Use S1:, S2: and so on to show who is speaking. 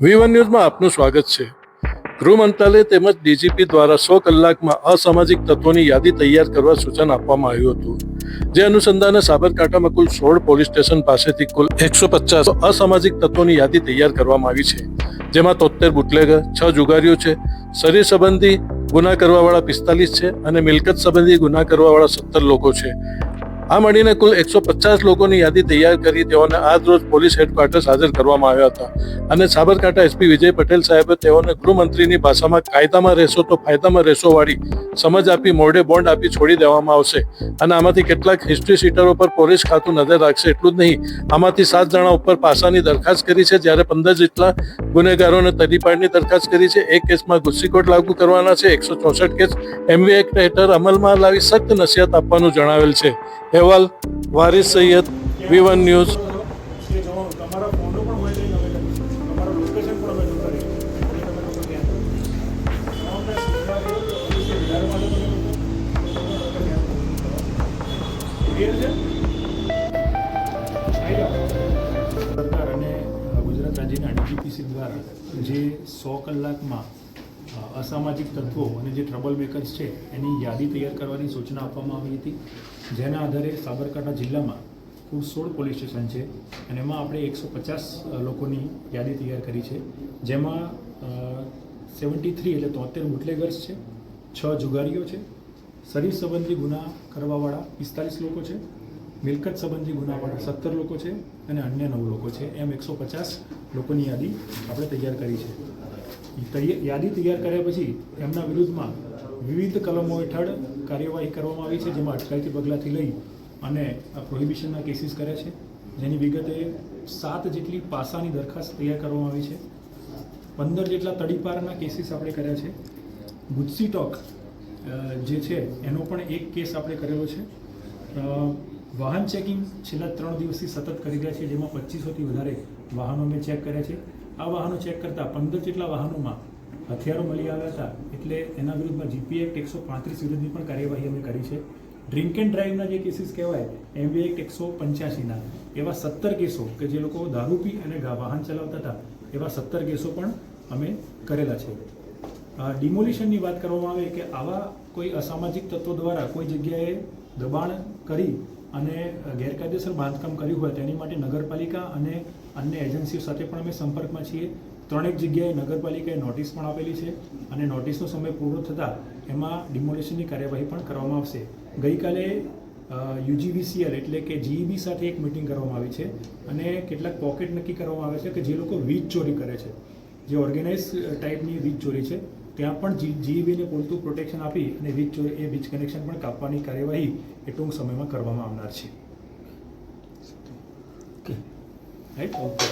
S1: વી one ન્યૂઝમાં આપનું સ્વાગત છે. ગૃહ મંત્રાલય તેમજ ડીજીપી દ્વારા સો કલાકમાં અસામાજિક તત્વોની યાદી તૈયાર કરવા સૂચન આપવામાં આવ્યું હતું. જે અનુસંધાને સાબરકાંઠામાં કુલ સોળ પોલીસ સ્ટેશન પાસેથી કુલ એકસો પચાસ અસામાજિક તત્વોની યાદી તૈયાર કરવામાં આવી છે. જેમાં તોતેર બુટલેગર, છ જુગારીઓ છે, શરીર સંબંધી ગુના કરવાવાળા પિસ્તાલીસ છે અને મિલકત સંબંધી ગુના કરવાવાળા સત્તર લોકો છે. આ મળીને કુલ એકસો પચાસ લોકોની યાદી તૈયાર કરી તેઓને આજ રોજ પોલીસ હેડક્વાર્ટર્સ હાજર કરવામાં આવ્યા હતા. અને સાબરકાંઠા એસપી વિજય પટેલ સાહેબે તેઓને ગૃહમંત્રીની ભાષામાં કાયદામાં રહેશો તો ફાયદામાં રહેશો વાળી સમજ આપી, મોઢે બોન્ડ આપી છોડી દેવામાં આવશે. અને આમાંથી કેટલાક હિસ્ટ્રી સીટરો પર પોલીસ ખાતું નજર રાખશે. એટલું જ નહીં, આમાંથી સાત જણા ઉપર પાસાની દરખાસ્ત કરી છે. જ્યારે પંદર જેટલા ગુનેગારોને તડીપાડની દરખાસ્ત કરી છે. એક કેસમાં ગુસ્સીકોટ લાગુ કરવાના છે. એકસો ચોસઠ કેસ એમવી એક્ટ હેઠળ અમલમાં લાવી સખ્ત નસીહત આપવાનું જણાવેલ છે. અહેવાલ Waris Sayed V one news.
S2: સરકાર અને ગુજરાત રાજ્યના ડીજીપીસી દ્વારા જે સો કલાકમાં અસામાજિક તત્વો અને જે ટ્રબલ મેકર્સ છે, એની યાદી તૈયાર કરવાની સૂચના આપવામાં આવી હતી. જેના આધારે સાબરકાંઠા જિલ્લામાં કુલ સોળ પોલીસ સ્ટેશન છે અને એમાં આપણે એકસો પચાસ લોકોની યાદી તૈયાર કરી છે. જેમાં સેવન્ટી થ્રી એટલે તોતેર બુટલેગર્સ છે, છ જુગારીઓ છે, શરીર સંબંધી ગુના કરવાવાળા પિસ્તાલીસ લોકો છે, મિલકત સંબંધી ગુનાવાળા સત્તર લોકો છે અને અન્ય નવ લોકો છે. એમ એકસો પચાસ લોકોની યાદી આપણે તૈયાર કરી છે. યાદી તૈયાર કર્યા પછી એમના વિરુદ્ધમાં વિવિધ કલમો હેઠળ કાર્યવાહી કરવામાં આવી છે, જેમાં અટકાયતી પગલાંથી લઈ અને પ્રોહિબિશનના કેસીસ કર્યા છે. જેની વિગતે સાત જેટલી પાસાની દરખાસ્ત તૈયાર કરવામાં આવી છે. પંદર જેટલા તડીપારના કેસીસ આપણે કર્યા છે. ગુજસી ટોક જે છે, એનો પણ એક કેસ આપણે કરેલો છે. વાહન ચેકિંગ છેલ્લા ત્રણ દિવસથી સતત કરી રહ્યા છે જેમાં પચીસોથી વધારે વાહનો અમે ચેક કર્યા છે. આ વાહનો ચેક કરતાં પંદર જેટલા વાહનોમાં હથિયારો મળી આવ્યા હતા. એટલે એના વિરુદ્ધમાં જીપી એક્ટ એકસો પાંત્રીસ વિરુદ્ધની પણ કાર્યવાહી અમે કરી છે. ડ્રિંક એન્ડ ડ્રાઈવના જે કેસીસ કહેવાય એમવી એક્ટ એકસો પંચ્યાસીના, એવા સત્તર કેસો કે જે લોકો દારૂ પી અને વાહન ચલાવતા હતા, એવા સત્તર કેસો પણ અમે કરેલા છે. ડિમોલિશનની વાત કરવામાં આવે કે આવા કોઈ અસામાજિક તત્વો દ્વારા કોઈ જગ્યાએ દબાણ કરી અને ગેરકાયદેસર બાંધકામ કર્યું હોય તેની માટે નગરપાલિકા અને અન્ય એજન્સીઓ સાથે પણ અમે સંપર્કમાં છીએ. ત્રણેક જગ્યાએ નગરપાલિકાએ નોટિસ પણ આપેલી છે અને નોટિસનો સમય પૂરો થતાં એમાં ડિમોલેશનની કાર્યવાહી પણ કરવામાં આવશે. ગઈકાલે યુજીવીસીએલ એટલે કે જીઈબી સાથે એક મિટિંગ કરવામાં આવી છે અને કેટલાક પોકેટ નક્કી કરવામાં આવે છે કે જે લોકો વીજ ચોરી કરે છે. જે ઓર્ગેનાઇઝ ટાઈપની વીજ ચોરી છે ત્યાં પણ જી જીઈબીને પૂરતું પ્રોટેક્શન આપી અને વીજ ચોરી એ વીજ કનેક્શન પણ કાપવાની કાર્યવાહી એ ટૂંક સમયમાં કરવામાં આવનાર છે. Right okay